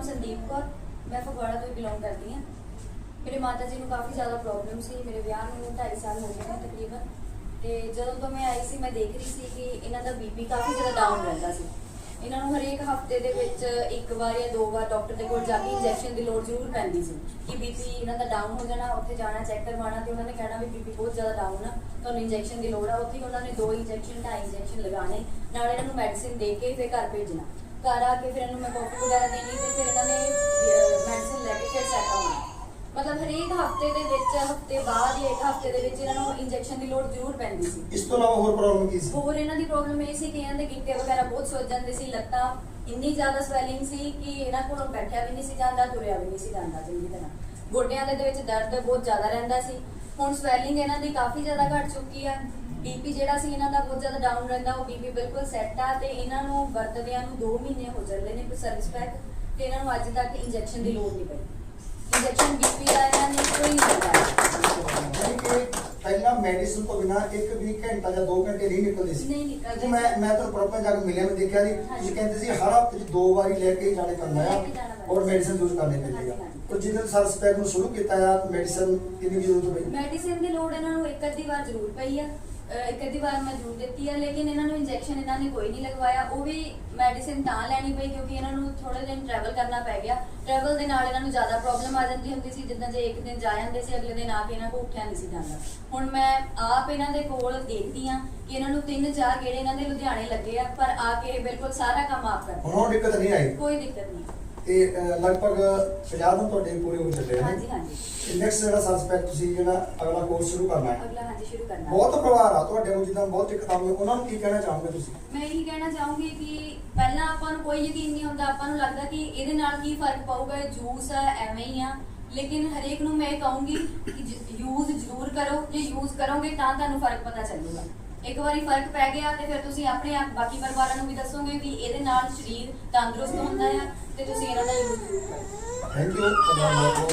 ਨਾਮ ਸੰਦੀਪ ਕੌਰ, ਮੈਂ ਫਗਵਾੜਾ ਤੋਂ ਬਿਲੋਂਗ ਕਰਦੀ ਹਾਂ। ਮੇਰੇ ਮਾਤਾ ਜੀ ਨੂੰ ਕਾਫੀ ਜ਼ਿਆਦਾ ਪ੍ਰੋਬਲਮ ਸੀ, ਮੇਰੇ ਵਿਆਹ ਨੂੰ 2.5 ਸਾਲ ਹੋ ਗਏ ਨੇ ਤਕਰੀਬਨ। ਤੇ ਜਦੋਂ ਤੋਂ ਮੈਂ ਆਈ ਸੀ, ਮੈਂ ਦੇਖ ਰਹੀ ਸੀ ਕਿ ਇਹਨਾਂ ਦਾ ਬੀਪੀ ਕਾਫੀ ਜ਼ਿਆਦਾ ਡਾਊਨ ਰਹਿੰਦਾ ਸੀ। ਇਹਨਾਂ ਨੂੰ ਹਰੇਕ ਹਫ਼ਤੇ ਦੇ ਵਿੱਚ ਇੱਕ ਵਾਰ ਜਾਂ ਦੋ ਵਾਰ ਡਾਕਟਰ ਦੇ ਕੋਲ ਜਾ ਕੇ ਇੰਜੈਕਸ਼ਨ ਦੀ ਲੋੜ ਜ਼ਰੂਰ ਪੈਂਦੀ ਸੀ ਕਿ ਬੀਪੀ ਇਹਨਾਂ ਦਾ ਡਾਊਨ ਹੋ ਜਾਣਾ, ਉੱਥੇ ਜਾਣਾ ਚੈੱਕ ਕਰਵਾਉਣਾ ਤੇ ਉਹਨਾਂ ਨੇ ਕਹਿਣਾ ਵੀ ਬੀਪੀ ਬਹੁਤ ਜ਼ਿਆਦਾ ਡਾਊਨ ਆ, ਤੁਹਾਨੂੰ ਇੰਜੈਕਸ਼ਨ ਦੀ ਲੋੜ ਆ। ਉੱਥੇ ਉਹਨਾਂ ਨੇ ਦੋ ਇੰਜੈਕਸ਼ਨ ਢਾਈ ਇੰਜੈਕਸ਼ਨ ਲਗਾਣੇ ਨਾਲ ਇਹਨਾਂ ਨੂੰ ਮੈਡੀਸਿਨ ਦੇ ਕੇ ਫਿਰ ਘਰ ਭੇਜਣਾ। ਘਰ ਆ ਕੇ ਫਿਰ ਇਹਨੂੰ ਮੈਂ ਕਾਫੀ ਵਗੈਰਾ ਦੇਣੀ ਤੇ ਫਿਰ ਇਹਨਾਂ ਨੇ ਮੈਡੀਸਿਨ ਲੈ ਕੇ ਫਿਰ ਸੈੱਟ ਆਉਣਾ ਮਤਲਬ ਹਰੇਕ ਹਫ਼ਤੇ ਦੇ ਵਿੱਚ ਹਫ਼ਤੇ ਬਾਅਦ ਜਾਂ ਇੱਕ ਹਫ਼ਤੇ ਦੇ ਵਿੱਚ ਇਹਨਾਂ ਨੂੰ ਇੰਜੈਕਸ਼ਨ ਦੀ ਲੋੜ ਜ਼ਰੂਰ ਪੈਂਦੀ ਸੀ। ਇਸ ਤੋਂ ਇਲਾਵਾ ਹੋਰ ਪ੍ਰੋਬਲਮ ਕੀ ਸੀ? ਹੋਰ ਇਹਨਾਂ ਦੀ ਪ੍ਰੋਬਲਮ ਇਹ ਸੀ ਕਿ ਇਹਨਾਂ ਦੇ ਗਿੱਟੇ ਵਗੈਰਾ ਬਹੁਤ ਸੁੱਜ ਜਾਂਦੇ ਸੀ ਲੱਤਾਂ ਇੰਨੀ ਜ਼ਿਆਦਾ ਸਵੈਲਿੰਗ ਸੀ ਕਿ ਇਹਨਾਂ ਕੋਲੋਂ ਬੈਠਿਆ ਵੀ ਨਹੀਂ ਸੀ ਜਾਂਦਾ ਤੁਰਿਆ ਵੀ ਨਹੀਂ ਸੀ ਜਾਂਦਾ ਚੰਗੀ ਤਰ੍ਹਾਂ। ਗੋਡਿਆਂ ਦੇ ਵਿੱਚ ਦਰਦ ਬਹੁਤ ਜ਼ਿਆਦਾ ਰਹਿੰਦਾ ਸੀ। ਹੁਣ ਸਵੈਲਿੰਗ ਇਹਨਾਂ ਦੀ ਕਾਫੀ ਜ਼ਿਆਦਾ ਘਟ ਚੁੱਕੀ ਆ। ਬੀਪੀ ਜਿਹੜਾ ਸੀ ਇਹਨਾਂ ਦਾ ਬਹੁਤ ਜ਼ਿਆਦਾ ਡਾਊਨ ਰਹਿੰਦਾ ਉਹ ਬੀਪੀ ਬਿਲਕੁਲ ਸੈੱਟ ਆ ਤੇ ਇਹਨਾਂ ਨੂੰ ਵਰਤਦਿਆਂ ਨੂੰ 2 ਮਹੀਨੇ ਹੋ ਚੱਲੇ ਨੇ ਸਰਵਿਸ ਪੈਕ ਤੇ ਇਹਨਾਂ ਨੂੰ ਅੱਜ ਤੱਕ ਇੰਜੈਕਸ਼ਨ ਦੀ ਲੋੜ ਨਹੀਂ ਪਈ। ਇੰਜੈਕਸ਼ਨ ਬੀਪੀ ਦਾ ਇਹਨਾਂ ਨੇ ਕੋਈ ਨਹੀਂ ਲਗਾਇਆ ਪਹਿਲਾਂ ਮੈਡੀਸਿਨ ਤੋਂ ਬਿਨਾ ਇੱਕ ਵੀ ਘੰਟਾ ਜਾਂ 2 ਘੰਟੇ ਨਹੀਂ ਨਿਕਲਦੇ ਸੀ। ਨਹੀਂ ਨਿਕਲਦੇ ਮੈਂ ਮੈਂ ਤਾਂ ਪ੍ਰੋਪਰ ਜਾ ਕੇ ਮਿਲਿਆ ਮੈਂ ਦੇਖਿਆ ਜੀ ਤੁਸੀਂ ਕਹਿੰਦੇ ਸੀ ਹਰ ਹਫ਼ਤੇ 'ਚ ਦੋ ਵਾਰੀ ਲੈ ਕੇ ਜਾਣੇ ਪੈਂਦਾ ਆ। ਔਰ ਮੈਡੀਸਿਨ ਯੂਜ਼ ਕਰਨੀ ਪੈਂਦੀ ਆ। ਤਾਂ ਜਦੋਂ ਸਰਸ ਪੈਕ ਨੂੰ ਸ਼ੁਰੂ ਕੀਤਾ ਆ ਮੈਡੀਸਿਨ ਕਿੰਨੀ ਜ਼ਰੂਰਤ ਪਈ? ਮੈਡੀਸਿਨ ਦੀ ਲੋੜ ਇਹਨਾਂ ਨੂੰ ਇੱਕ ਅੱਧੀ ਵਾਰ ਜ਼ਰੂਰ ਪਈ ਆ। ਇੱਕ ਅੱਧੀ ਵਾਰ ਮੈਂ ਜ਼ਰੂਰ ਦਿੱਤੀ ਆ ਲੇਕਿਨ ਇਹਨਾਂ ਨੂੰ ਇੰਜੈਕਸ਼ਨ ਇਹਨਾਂ ਨੇ ਕੋਈ ਨਹੀਂ ਲਗਵਾਇਆ। ਉਹ ਵੀ ਮੈਡੀਸਿਨ ਤਾਂ ਲੈਣੀ ਪਈ ਕਿਉਂਕਿ ਇਹਨਾਂ ਨੂੰ ਥੋੜੇ ਦਿਨ ਟਰੈਵਲ ਕਰਨਾ ਪੈ ਗਿਆ। ਟਰੈਵਲ ਦੇ ਨਾਲ ਇਹਨਾਂ ਨੂੰ ਜ਼ਿਆਦਾ ਪ੍ਰੋਬਲਮ ਆ ਜਾਂਦੀ ਹੁੰਦੀ ਸੀ ਜਿੱਦਾਂ ਜੇ ਇੱਕ ਦਿਨ ਜਾ ਜਾਂਦੇ ਸੀ ਅਗਲੇ ਦਿਨ ਆ ਕੇ ਇਹਨਾਂ ਕੋਲ ਉੱਠਿਆ ਨਹੀਂ ਸੀ ਜਾਂਦਾ। ਹੁਣ ਮੈਂ ਆਪ ਇਹਨਾਂ ਦੇ ਕੋਲ ਦੇਖਦੀ ਆ ਕਿ ਇਹਨਾਂ ਨੂੰ ਤਿੰਨ ਚਾਰ ਗੇੜੇ ਇਹਨਾਂ ਦੇ ਲੁਧਿਆਣੇ ਲੱਗੇ ਆ ਪਰ ਆ ਕੇ ਇਹ ਬਿਲਕੁਲ ਸਾਰਾ ਕੰਮ ਆਪ ਹੁਣ ਕਰਦੇ ਉਹ ਦਿੱਕਤ ਨਹੀਂ ਆਈ? ਕੋਈ ਦਿੱਕਤ ਨਹੀਂ। ਤੇ ਲਗਭਗ 50 ਦਿਨ ਤੁਹਾਡੇ ਪੂਰੇ ਹੋ ਚੱਲੇ ਹਨ ਹਾਂਜੀ ਹਾਂਜੀ। ਨੈਕਸਟ ਜਿਹੜਾ ਸਰਸ ਪੈਕ ਤੁਸੀਂ ਜਿਹੜਾ ਅਗਲਾ ਕੋਰਸ ਸ਼ੁਰੂ ਕਰਨਾ ਹੈ। ਅਗਲਾ ਹਾਂਜੀ ਸ਼ੁਰੂ ਕਰਨਾ ਬਹੁਤ ਪਰਿਵਾਰ ਆ ਤੁਹਾਡੇ ਕੋਲ ਜਿੱਦਾਂ ਬਹੁਤ ਦਿੱਕਤ ਆਉਂਦੀ ਉਹਨਾਂ ਨੂੰ ਕੀ ਕਹਿਣਾ ਚਾਹੋਗੇ ਤੁਸੀਂ? ਮੈਂ ਇਹੀ ਕਹਿਣਾ ਚਾਹੂੰਗੀ ਕਿ ਪਹਿਲਾਂ ਆਪਾਂ ਨੂੰ ਕੋਈ ਯਕੀਨ ਨਹੀਂ ਹੁੰਦਾ ਆਪਾਂ ਨੂੰ ਲੱਗਦਾ ਕਿ ਇਹਦੇ ਨਾਲ ਕੀ ਫ਼ਰਕ ਪਊਗਾ ਜੂਸ ਆ ਐਵੇਂ ਹੀ ਆ। ਲੇਕਿਨ ਹਰੇਕ ਨੂੰ ਮੈਂ ਕਹੂੰਗੀ ਕਿ ਯੂਜ਼ ਜ਼ਰੂਰ ਕਰੋ। ਜੇ ਯੂਜ਼ ਕਰੋਗੇ ਤਾਂ ਤੁਹਾਨੂੰ ਫ਼ਰਕ ਪਤਾ ਚੱਲੂਗਾ। ਇੱਕ ਵਾਰੀ ਫ਼ਰਕ ਪੈ ਗਿਆ ਤੇ ਫਿਰ ਤੁਸੀਂ ਆਪਣੇ ਆਪ ਬਾਕੀ ਪਰਿਵਾਰਾਂ ਨੂੰ ਵੀ ਦੱਸੋਗੇ ਵੀ ਇਹਦੇ ਨਾਲ ਸਰੀਰ ਤੰਦਰੁਸਤ ਹੁੰਦਾ ਆ। ਤੇ ਤੁਸੀਂ ਇਹਨਾਂ ਦਾ ਯੂਜ਼ ਕਰੋ ਥੈਂਕ ਯੂ